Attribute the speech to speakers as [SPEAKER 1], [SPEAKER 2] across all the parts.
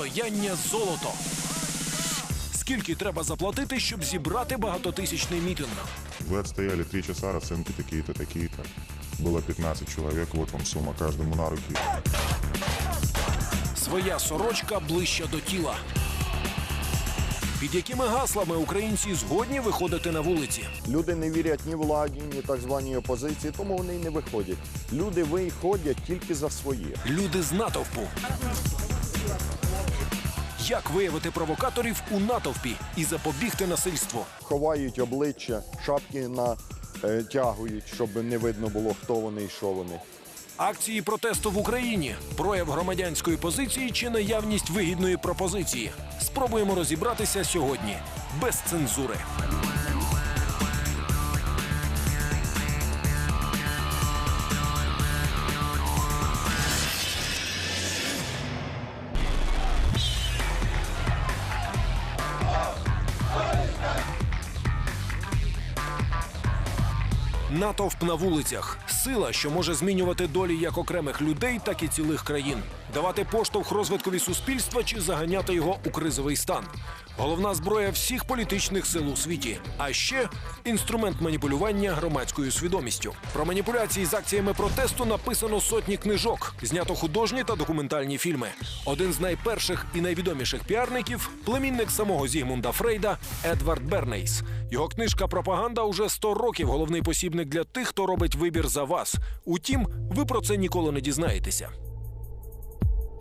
[SPEAKER 1] Стояння золото. Скільки треба заплатити, щоб зібрати багатотисячний мітинг?
[SPEAKER 2] Вы отстояли три часа, расценки такие-то, такие-то. Было 15 человек, вот вам сумма каждому на руки.
[SPEAKER 1] Своя сорочка ближче до тіла. Під якими гаслами українці згодні виходити на вулиці?
[SPEAKER 3] Люди не вірять ні владі, ні так званій опозиції, тому вони й не виходять. Люди виходять тільки за своє.
[SPEAKER 1] Люди з натовпу. Як виявити провокаторів у натовпі і запобігти насильству?
[SPEAKER 3] Ховають обличчя, шапки натягують, щоб не видно було, хто вони і що вони.
[SPEAKER 1] Акції протесту в Україні, прояв громадянської позиції чи наявність вигідної пропозиції. Спробуємо розібратися сьогодні без цензури. Натовп на вулицях. Сила, що може змінювати долі як окремих людей, так і цілих країн, давати поштовх розвиткові суспільства чи заганяти його у кризовий стан. Головна зброя всіх політичних сил у світі. А ще інструмент маніпулювання громадською свідомістю. Про маніпуляції з акціями протесту написано сотні книжок, знято художні та документальні фільми. Один з найперших і найвідоміших піарників племінник самого Зігмунда Фрейда Едвард Бернейс. Його книжка Пропаганда уже 100 років головний посібник для тих, хто робить вибір за вас. Утім, ви про це ніколи не дізнаєтеся.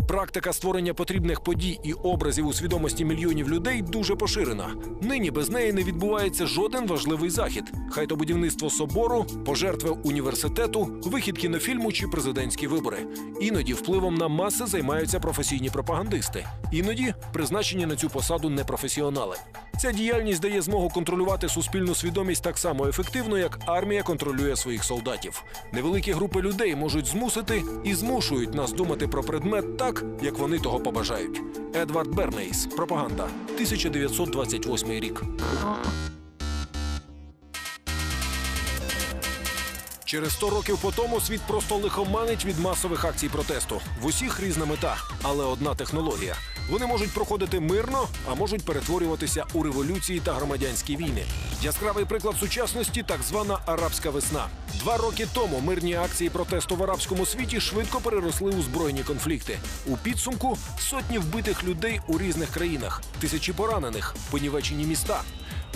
[SPEAKER 1] Практика створення потрібних подій і образів у свідомості мільйонів людей дуже поширена. Нині без неї не відбувається жоден важливий захід. Хай то будівництво собору, пожертви університету, вихід кінофільму чи президентські вибори. Іноді впливом на маси займаються професійні пропагандисти. Іноді призначені на цю посаду непрофесіонали. Ця діяльність дає змогу контролювати суспільну свідомість так само ефективно, як армія контролює своїх солдатів. Невеликі групи людей можуть змусити і змушують нас думати про предмет так, як вони того побажають. Едвард Бернейс. Пропаганда. 1928 рік. Через 100 років по тому світ просто лихоманить від масових акцій протесту. В усіх різна мета, але одна технологія. Вони можуть проходити мирно, а можуть перетворюватися у революції та громадянські війни. Яскравий приклад сучасності так звана арабська весна. Два роки тому мирні акції протесту в арабському світі швидко переросли у збройні конфлікти. У підсумку сотні вбитих людей у різних країнах, тисячі поранених, понівечені міста.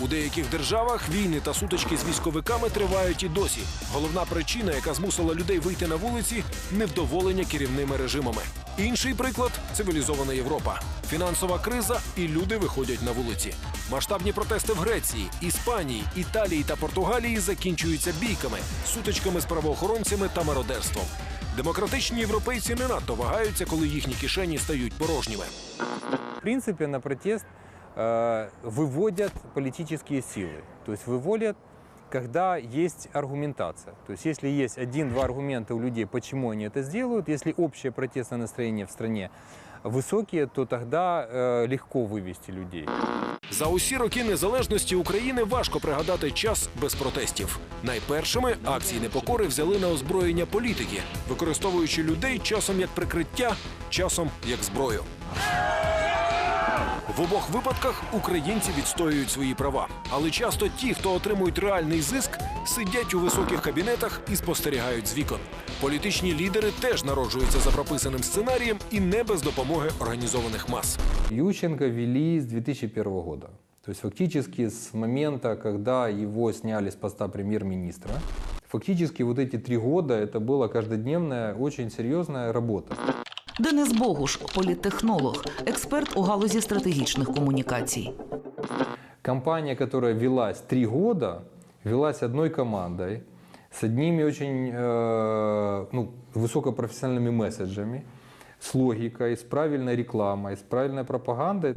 [SPEAKER 1] У деяких державах війни та сутички з військовиками тривають і досі. Головна причина, яка змусила людей вийти на вулиці невдоволення керівними режимами. Інший приклад цивілізована Європа. Фінансова криза, і люди виходять на вулиці. Масштабні протести в Греції, Іспанії, Італії та Португалії закінчуються бійками, сутичками з правоохоронцями та мародерством. Демократичні європейці не надто вагаються, коли їхні кишені стають порожніми.
[SPEAKER 4] В принципе, на протест выводят политические силы. То есть выводят, когда есть аргументация. То есть если есть один-два аргумента у людей, почему они это сделают, если общее протестное настроение в стране высокие, то тогда э, легко вывести людей.
[SPEAKER 1] За усі роки незалежності України важко пригадати час без протестів. Найпершими акції непокори взяли на озброєння політики, використовуючи людей часом як прикриття, часом як зброю. В обох випадках українці відстоюють свої права, але часто ті, хто отримують реальний зиск, сидять у високих кабінетах і спостерігають з вікон. Політичні лідери теж народжуються за прописаним сценарієм і не без допомоги організованих мас.
[SPEAKER 4] Ющенко вели с 2001 года. То есть фактически с момента, когда его сняли с поста премьер-министра, фактически вот эти три года это была каждодневная, очень серьезная работа.
[SPEAKER 5] Денис Богуш, політтехнолог, експерт у галузі стратегічних комунікацій.
[SPEAKER 4] Компания, которая велась три года, велась одной командой, с одними очень э, ну, высокопрофессиональными месседжами, с логикой, с правильной рекламой, с правильной пропагандой.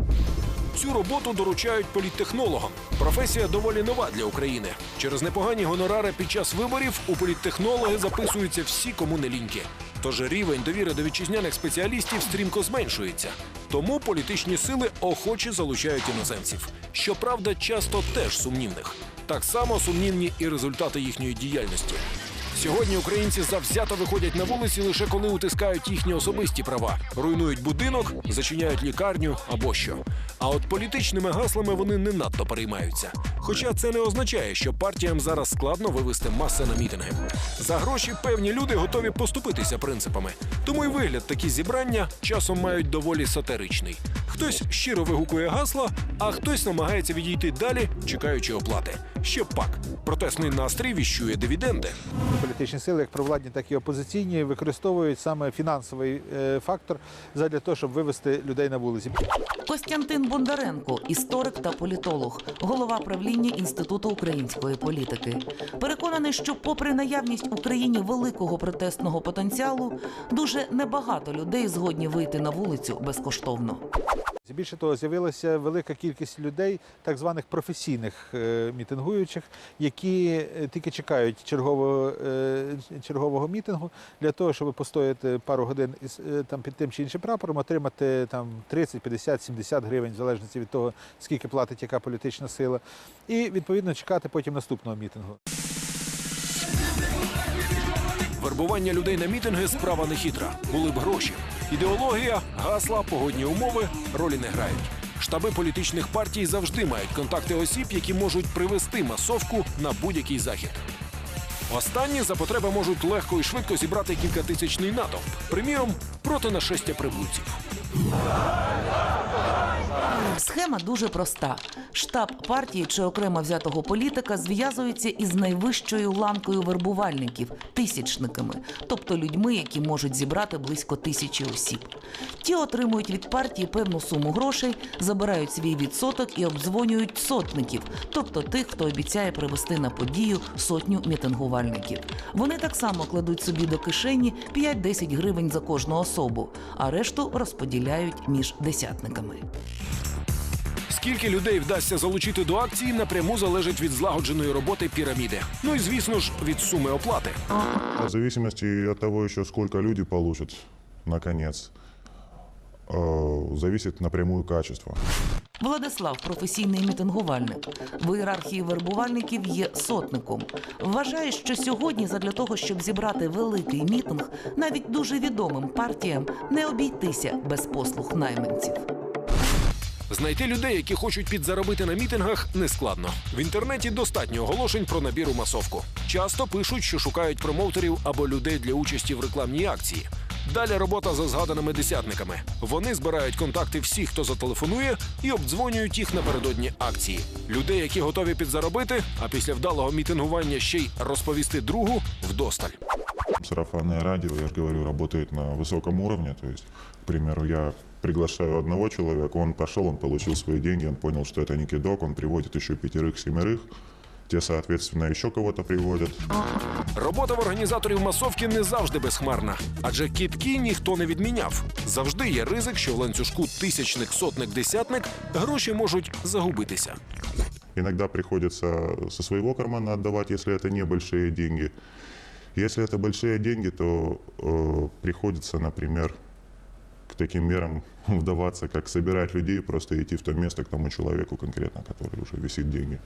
[SPEAKER 1] Цю роботу доручають політтехнологам. Професія доволі нова для України. Через непогані гонорари під час виборів у політтехнологи записуються всі, кому не ліньки. Тож рівень довіри до вітчизняних спеціалістів стрімко зменшується. Тому політичні сили охоче залучають іноземців. Щоправда, часто теж сумнівних. Так само сумнівні і результати їхньої діяльності. Сьогодні українці завзято виходять на вулиці лише коли утискають їхні особисті права, руйнують будинок, зачиняють лікарню або що. А от політичними гаслами вони не надто переймаються. Хоча це не означає, що партіям зараз складно вивести маси на мітинги. За гроші певні люди готові поступитися принципами. Тому й вигляд такі зібрання часом мають доволі сатиричний. Хтось щиро вигукує гасла, а хтось намагається відійти далі, чекаючи оплати. Ще пак протестний настрій віщує дивіденди.
[SPEAKER 6] політичні сили, як провладні, так і опозиційні, використовують саме фінансовий е, фактор задля того, щоб вивести людей на вулиці.
[SPEAKER 5] Костянтин Бондаренко, історик та політолог, голова правління Інституту української політики. Переконаний, що, попри наявність в Україні великого протестного потенціалу, дуже небагато людей згодні вийти на вулицю безкоштовно.
[SPEAKER 6] Більше того, з'явилася велика кількість людей, так званих професійних е, мітингуючих, які е, тільки чекають чергового, е, чергового мітингу для того, щоб постояти пару годин із, там під тим чи іншим прапором, отримати там 30, 50, 70 гривень, в залежності від того, скільки платить яка політична сила, і відповідно чекати потім наступного мітингу.
[SPEAKER 1] Вербування людей на мітинги справа не хитра. Були б гроші. Ідеологія, гасла, погодні умови ролі не грають. Штаби політичних партій завжди мають контакти осіб, які можуть привести масовку на будь-який захід. Останні за потреби можуть легко і швидко зібрати кількатисячний натовп. Приміром, проти нашестя прибульців.
[SPEAKER 5] Схема дуже проста. Штаб партії чи окремо взятого політика зв'язується із найвищою ланкою вербувальників тисячниками, тобто людьми, які можуть зібрати близько тисячі осіб. Ті отримують від партії певну суму грошей, забирають свій відсоток і обдзвонюють сотників, тобто тих, хто обіцяє привести на подію сотню мітингувальників. Вони так само кладуть собі до кишені 5-10 гривень за кожну особу, а решту розподіляють між десятниками.
[SPEAKER 1] Скільки людей вдасться залучити до акції, напряму залежить від злагодженої роботи піраміди. Ну і звісно ж від суми оплати.
[SPEAKER 2] В зависимости от того еще, сколько люди получат, наконец, э, зависит напрямую качество.
[SPEAKER 5] Владислав професійний мітингувальник. В ієрархії вербувальників є сотником. Вважає, що сьогодні, задля того, щоб зібрати великий мітинг, навіть дуже відомим партіям не обійтися без послуг найманців.
[SPEAKER 1] Знайти людей, які хочуть підзаробити на мітингах, нескладно. В інтернеті достатньо оголошень про набір у масовку. Часто пишуть, що шукають промоутерів або людей для участі в рекламній акції. Далі робота за згаданими десятниками. Вони збирають контакти всіх, хто зателефонує, і обдзвонюють їх напередодні акції. Людей, які готові підзаробити, а після вдалого мітингування ще й розповісти другу вдосталь.
[SPEAKER 2] Сарафанное радио, я говорю, работает на высоком уровне. То есть, к примеру, я приглашаю одного человека, он пошел, он получил свои деньги, он понял, что это не кидок, он приводит еще пятерых-семерых, те, соответственно, еще кого-то приводят.
[SPEAKER 1] Робота в організаторів масовки не завжди безхмарна, адже кітки ніхто не відміняв. Завжди є ризик, що в ланцюжку тисячник, сотник, десятник гроші можуть загубитися.
[SPEAKER 2] Иногда приходится со своего кармана отдавать, если это небольшие деньги. Если это большие деньги, то э, приходится, например, к таким мерам вдаваться, как собирать людей, просто идти в то место к тому человеку конкретно, который уже висит деньги.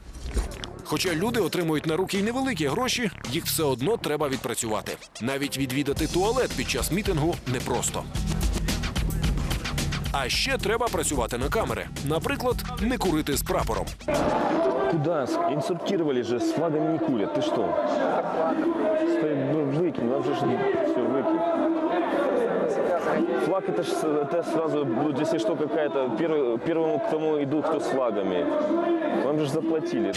[SPEAKER 1] Хоча люди отримують на руки й невеликі гроші, їх все одно треба відпрацювати. Навіть відвідати туалет під час мітингу непросто. А ще треба працювати на камери. Наприклад, не курити з прапором.
[SPEAKER 7] Куда? Инструктировали же, с флагами не курят. Ты что? Стой, ну, выкинь, нам же все, выкинь. Флаг это, ж, это сразу будет, если что, какая-то первый, первому к тому иду, кто с флагами. Вам же ж заплатили.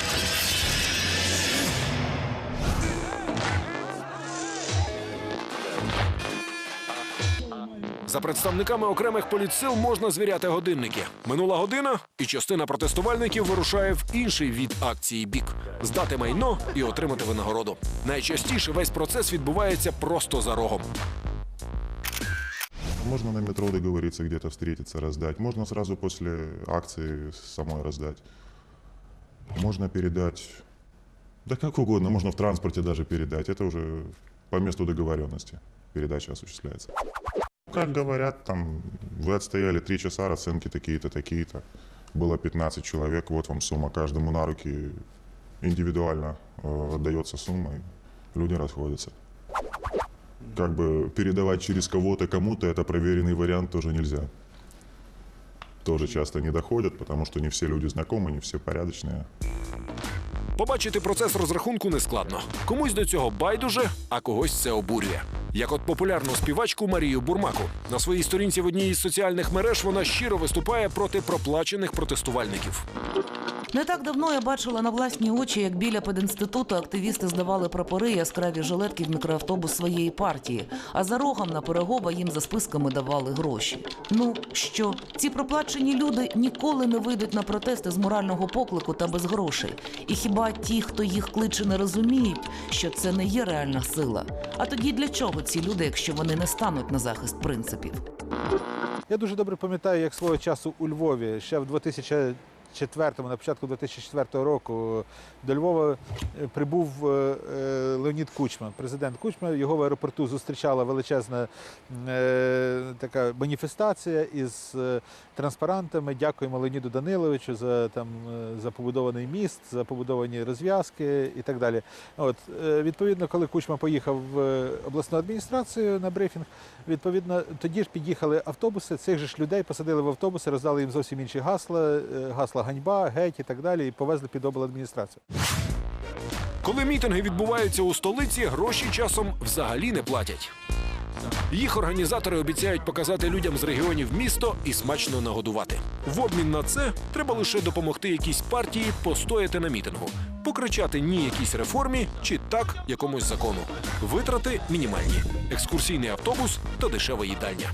[SPEAKER 1] За представниками окремих політсил можна звіряти годинники. Минула година, і частина протестувальників вирушає в інший від акції бік здати майно і отримати винагороду. Найчастіше весь процес відбувається просто за рогом.
[SPEAKER 2] Можно на метро договориться, где-то встретиться, раздать. Можно сразу после акции самой раздать. Можно передать, да как угодно, можно в транспорте даже передать. Это уже по месту договоренности передача осуществляется. Как говорят, там, вы отстояли три часа, расценки такие-то, такие-то. Было 15 человек, вот вам сумма. Каждому на руки индивидуально э, отдается сумма, и люди расходятся. как бы передавать через кого-то кому-то это проверенный вариант тоже нельзя. Тоже часто не доходят, потому что не все люди знакомы, не все порядочные.
[SPEAKER 1] Побачити процес розрахунку нескладно. Комусь до цього байдуже, а когось це обурює. Як от популярну співачку Марію Бурмаку. На своїй сторінці в одній із соціальних мереж вона щиро виступає проти проплачених протестувальників.
[SPEAKER 5] Не так давно я бачила на власні очі, як біля пединституту активісти здавали прапори яскраві жилетки в мікроавтобус своєї партії, а за рогом на перегоба їм за списками давали гроші. Ну що, ці проплачені люди ніколи не вийдуть на протести з морального поклику та без грошей. І хіба ті, хто їх кличе, не розуміють, що це не є реальна сила? А тоді для чого ці люди, якщо вони не стануть на захист принципів?
[SPEAKER 6] Я дуже добре пам'ятаю, як свого часу у Львові ще в 2004 на початку 2004 року до Львова е, прибув е, е, Леонід Кучма, президент Кучма. Його в аеропорту зустрічала величезна така маніфестація із транспарантами. Дякуємо Леоніду Даниловичу за там е, за побудований міст, за побудовані розв'язки і так далі. От е, відповідно, коли Кучма поїхав в обласну адміністрацію на брифінг, відповідно тоді ж під'їхали автобуси. Цих же ж людей посадили в автобуси, роздали їм зовсім інші гасла, е, гасла ганьба, геть і так далі, і повезли під обладміністрацію.
[SPEAKER 1] Коли мітинги відбуваються у столиці, гроші часом взагалі не платять. Їх організатори обіцяють показати людям з регіонів місто і смачно нагодувати. В обмін на це треба лише допомогти якійсь партії постояти на мітингу, покричати ні якійсь реформі чи так якомусь закону. Витрати мінімальні: екскурсійний автобус та дешева їдальня.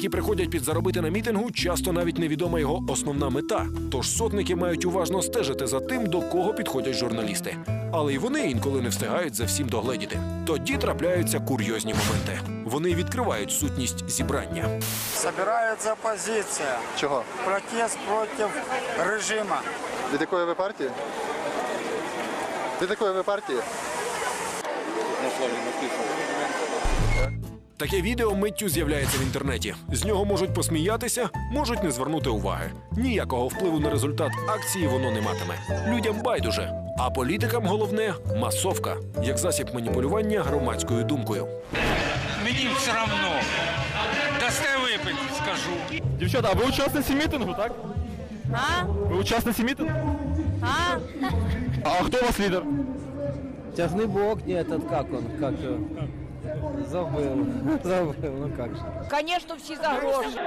[SPEAKER 1] Які приходять підзаробити на мітингу, часто навіть невідома його основна мета. Тож сотники мають уважно стежити за тим, до кого підходять журналісти. Але й вони інколи не встигають за всім догледіти. Тоді трапляються курйозні моменти. Вони відкривають сутність зібрання.
[SPEAKER 8] Собирается оппозиция.
[SPEAKER 9] Чого?
[SPEAKER 8] Протест против режима.
[SPEAKER 9] Від якої ви партії? Від якої ви партії?
[SPEAKER 1] Таке відео миттю з'являється в інтернеті. З нього можуть посміятися, можуть не звернути уваги. Ніякого впливу на результат акції воно не матиме. Людям байдуже. А політикам головне масовка як засіб маніпулювання громадською думкою.
[SPEAKER 10] Мені все равно. Дасте випити, скажу.
[SPEAKER 11] Дівчата, а ви учасниці мітингу, так?
[SPEAKER 12] А?
[SPEAKER 11] Ви учасниці мітингу?
[SPEAKER 12] А?
[SPEAKER 11] А хто у вас лідер?
[SPEAKER 13] Тяжный бог, нет, этот как он, как его? Забыл, забыл, ну как же.
[SPEAKER 12] Конечно, всі за гроші.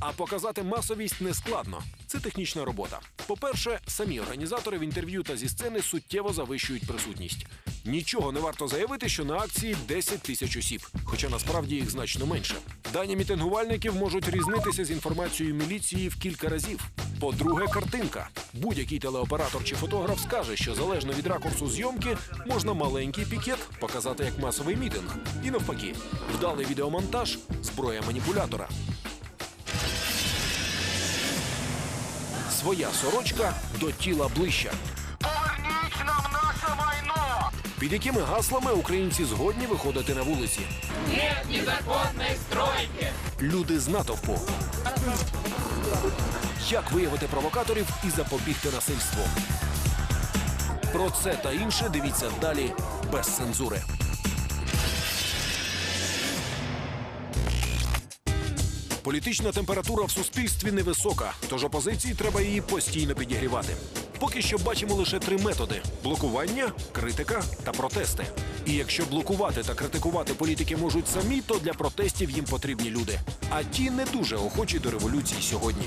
[SPEAKER 1] А показати масовість не складно. Це технічна робота. По-перше, самі організатори в інтерв'ю та зі сцени суттєво завищують присутність. Нічого не варто заявити, що на акції 10 тисяч осіб, хоча насправді їх значно менше. Дані мітингувальників можуть різнитися з інформацією міліції в кілька разів. По-друге, картинка. Будь-який телеоператор чи фотограф скаже, що залежно від ракурсу зйомки можна маленький пікет показати як масовий мітинг. І навпаки, вдалий відеомонтаж зброя маніпулятора. Своя сорочка до тіла ближча. Під якими гаслами українці згодні виходити на вулиці?
[SPEAKER 10] Нет незаконної стройки!
[SPEAKER 1] Люди з натовпу. Як виявити провокаторів і запобігти насильству? Про це та інше дивіться далі без цензури. Політична температура в суспільстві невисока, тож опозиції треба її постійно підігрівати. Поки що бачимо лише три методи: блокування, критика та протести. І якщо блокувати та критикувати політики можуть самі, то для протестів їм потрібні люди. А ті не дуже охочі до революції сьогодні.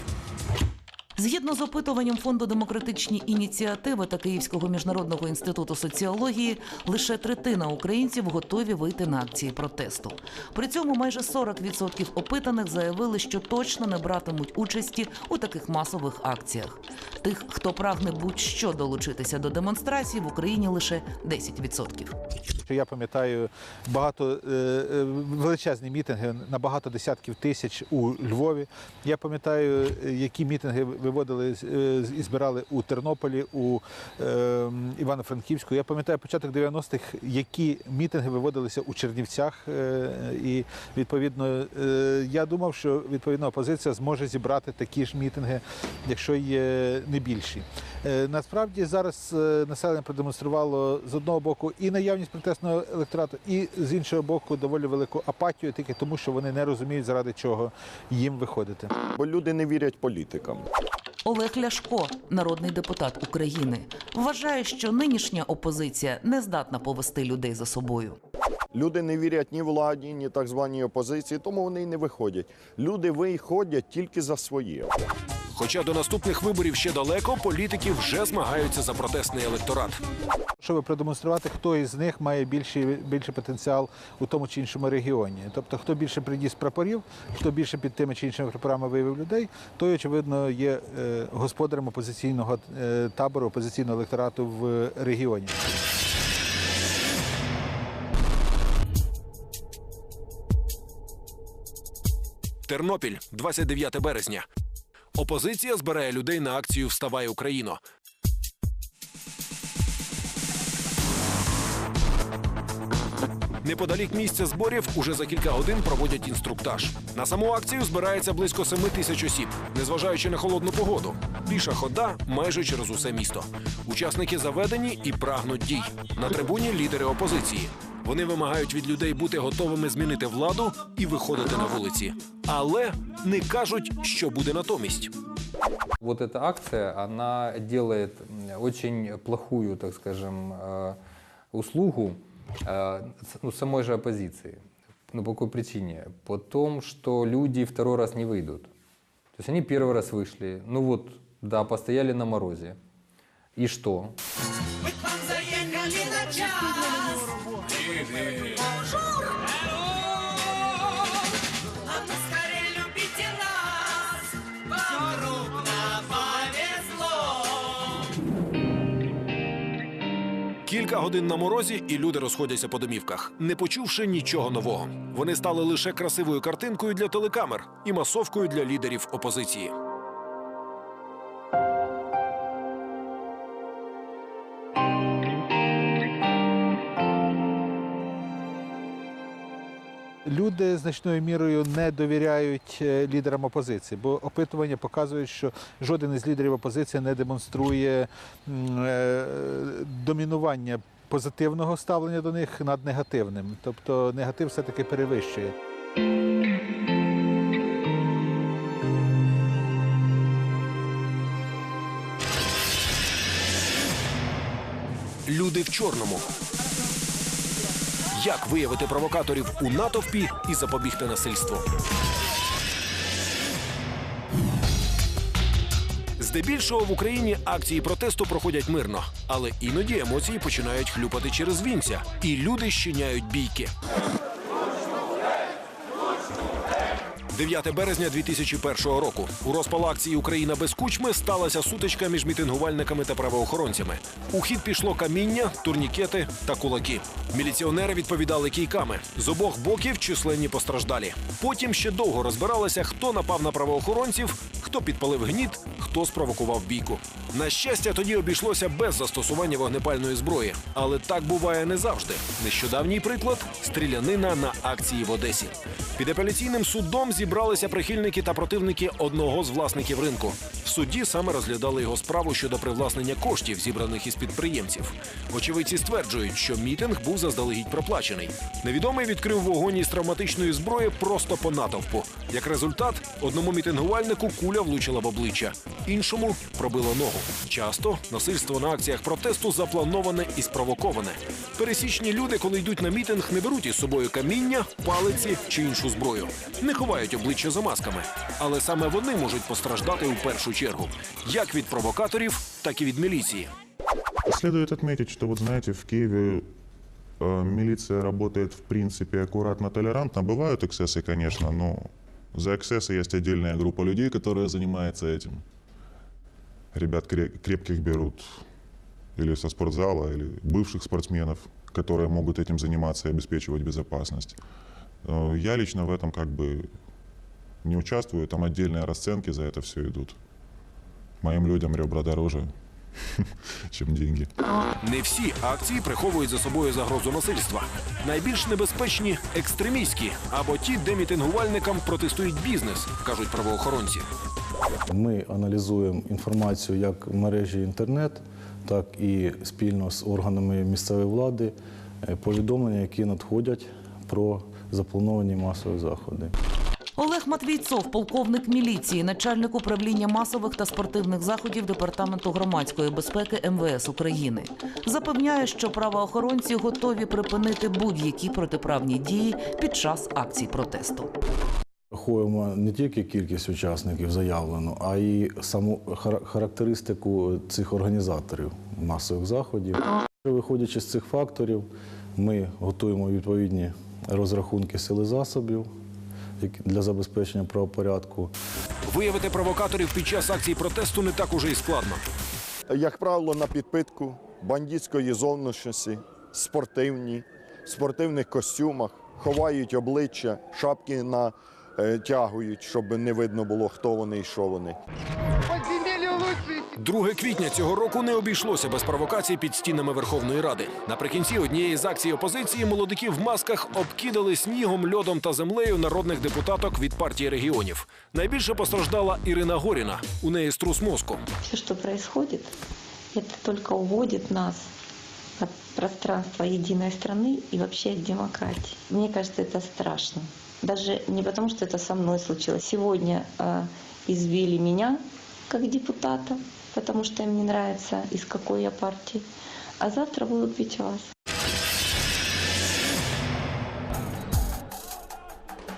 [SPEAKER 5] Згідно з опитуванням фонду демократичні ініціативи та Київського міжнародного інституту соціології, лише третина українців готові вийти на акції протесту. При цьому майже 40% опитаних заявили, що точно не братимуть участі у таких масових акціях. Тих, хто прагне будь-що долучитися до демонстрації, в Україні лише 10%.
[SPEAKER 6] Що Я пам'ятаю багато е, е, величезні мітинги на багато десятків тисяч у Львові. Я пам'ятаю, які мітинги виводили е, і збирали у Тернополі, у Івано-Франківську. Я пам'ятаю початок 90-х, які мітинги виводилися у Чернівцях. І відповідно я думав, що відповідна опозиція зможе зібрати такі ж мітинги, якщо є не більші. Насправді зараз населення продемонструвало з одного боку і наявність протестного електорату, і з іншого боку доволі велику апатію, тільки тому, що вони не розуміють, заради чого їм виходити.
[SPEAKER 3] Бо люди не вірять політикам.
[SPEAKER 5] Олег Ляшко, народний депутат України, вважає, що нинішня опозиція не здатна повести людей за собою.
[SPEAKER 3] Люди не вірять ні владі, ні так званій опозиції, тому вони й не виходять. Люди виходять тільки за своє.
[SPEAKER 1] Хоча до наступних виборів ще далеко, політики вже змагаються за протестний електорат.
[SPEAKER 6] Щоб продемонструвати, хто із них має більший, більший потенціал у тому чи іншому регіоні. Тобто, хто більше приніс прапорів, хто більше під тими чи іншими прапорами виявив людей, той, очевидно, є е, господарем опозиційного е, табору, опозиційного електорату в регіоні.
[SPEAKER 1] Тернопіль, 29 березня. Опозиція збирає людей на акцію Вставай Україно. Неподалік місця зборів уже за кілька годин проводять інструктаж. На саму акцію збирається близько 7 тисяч осіб, незважаючи на холодну погоду. Піша хода майже через усе місто. Учасники заведені і прагнуть дій. На трибуні лідери опозиції. Вони вимагають від людей бути готовими змінити владу і виходити на вулиці, але не кажуть, що буде натомість.
[SPEAKER 4] Вот эта акция, она делает м, очень плохую, так скажем, э, услугу э, с- ну, самой же оппозиции. Ну, по какой причине? По том, что люди второй раз не выйдут. То есть они первый раз вышли, ну вот, да, постояли на морозе. И что?
[SPEAKER 1] Годин на морозі, і люди розходяться по домівках, не почувши нічого нового. Вони стали лише красивою картинкою для телекамер і масовкою для лідерів опозиції.
[SPEAKER 6] Люди значною мірою не довіряють е, лідерам опозиції, бо опитування показують, що жоден із лідерів опозиції не демонструє е, домінування позитивного ставлення до них над негативним. Тобто негатив все-таки перевищує.
[SPEAKER 1] Люди в чорному. Як виявити провокаторів у натовпі і запобігти насильству? Здебільшого в Україні акції протесту проходять мирно, але іноді емоції починають хлюпати через вінця, і люди щиняють бійки. 9 березня 2001 року. У розпал акції Україна без кучми сталася сутичка між мітингувальниками та правоохоронцями. У хід пішло каміння, турнікети та кулаки. Міліціонери відповідали кійками. З обох боків численні постраждалі. Потім ще довго розбиралися, хто напав на правоохоронців, хто підпалив гніт, хто спровокував бійку. На щастя, тоді обійшлося без застосування вогнепальної зброї. Але так буває не завжди. Нещодавній приклад стрілянина на акції в Одесі. Під апеляційним судом зібралися прихильники та противники одного з власників ринку. В суді саме розглядали його справу щодо привласнення коштів, зібраних із підприємців. Очевидці стверджують, що мітинг був заздалегідь проплачений. Невідомий відкрив вогонь із травматичної зброї просто по натовпу. Як результат, одному мітингувальнику куля влучила в обличчя, іншому пробила ногу. Часто насильство на акціях протесту заплановане і спровоковане. Пересічні люди, коли йдуть на мітинг, не беруть із собою каміння, палиці чи іншу зброю. Не ховають обличчя за масками. Але саме вони можуть постраждати у першу чергу, як від провокаторів, так і від міліції.
[SPEAKER 2] Следует отметить, что вот знаете, в Киеве э, милиция работает в принципе аккуратно, толерантно. Бывают эксцессы, конечно, но за эксцессы есть отдельная группа людей, которая занимается этим. ребят кре- крепких берут или со спортзала, или бывших спортсменов, которые могут этим заниматься и обеспечивать безопасность. Э, Я лично в этом как бы не участвую, там отдельные расценки за это все идут. Моим людям ребра дороже, чем деньги.
[SPEAKER 1] Не всі акції приховують за собою загрозу насильства. Найбільш небезпечні екстремістські або ті, де мітингувальникам протестують бізнес, кажуть правоохоронці.
[SPEAKER 14] Ми аналізуємо інформацію як в мережі інтернет, так і спільно з органами місцевої влади, е, повідомлення, які надходять про заплановані масові заходи.
[SPEAKER 5] Олег Матвійцов, полковник міліції, начальник управління масових та спортивних заходів Департаменту громадської безпеки МВС України, запевняє, що правоохоронці готові припинити будь-які протиправні дії під час акцій протесту.
[SPEAKER 14] Рахуємо не тільки кількість учасників заявлену, а й саму хара- характеристику цих організаторів масових заходів. Виходячи з цих факторів, ми готуємо відповідні розрахунки сили засобів для забезпечення правопорядку.
[SPEAKER 1] Виявити провокаторів під час акцій протесту не так уже і складно.
[SPEAKER 3] Як правило, на підпитку бандитської зовнішності, спортивні, в спортивних костюмах, ховають обличчя, шапки натягують, щоб не видно було, хто вони і що вони.
[SPEAKER 1] 2 квітня цього року не обійшлося без провокацій під стінами Верховної Ради. Наприкінці однієї з акцій опозиції молодики в масках обкидали снігом, льодом та землею народних депутаток від партії регіонів. Найбільше постраждала Ірина Горіна. У неї струс мозку.
[SPEAKER 15] Все, что происходит, это только уводит нас от пространства единой страны и вообще от демократии. Мне кажется, это страшно. Даже не потому, что это со мной случилось. Сегодня э, избили меня как депутата, потому что им не нравится, из какой я партии. А завтра будут бить вас.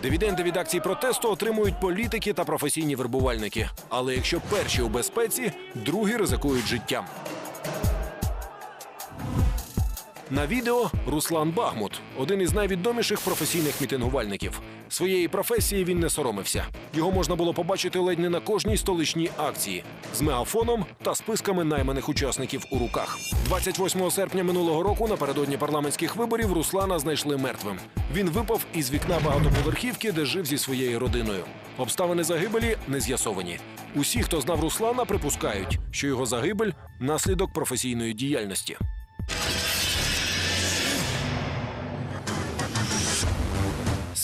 [SPEAKER 1] Дивіденди від акцій протесту отримують політики та професійні вербувальники. Але якщо перші у безпеці, другі ризикують життям. На відео Руслан Багмут, один із найвідоміших професійних мітингувальників. Своєї професії він не соромився. Його можна було побачити ледь не на кожній столичній акції з мегафоном та списками найманих учасників у руках. 28 серпня минулого року, напередодні парламентських виборів, Руслана знайшли мертвим. Він випав із вікна багатоповерхівки, де жив зі своєю родиною. Обставини загибелі не з'ясовані. Усі, хто знав Руслана, припускають, що його загибель наслідок професійної діяльності.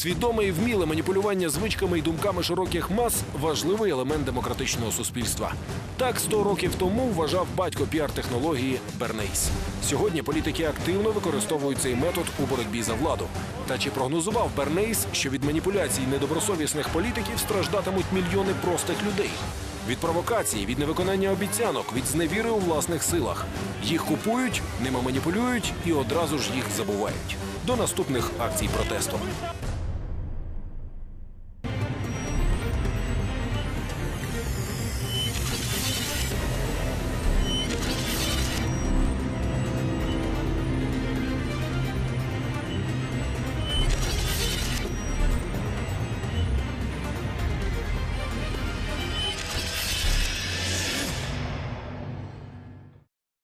[SPEAKER 1] Свідоме і вміле маніпулювання звичками і думками широких мас важливий елемент демократичного суспільства. Так 100 років тому вважав батько піар-технології Бернейс. Сьогодні політики активно використовують цей метод у боротьбі за владу. Та чи прогнозував Бернейс, що від маніпуляцій недобросовісних політиків страждатимуть мільйони простих людей? Від провокації, від невиконання обіцянок, від зневіри у власних силах. Їх купують, ними маніпулюють і одразу ж їх забувають. До наступних акцій протесту.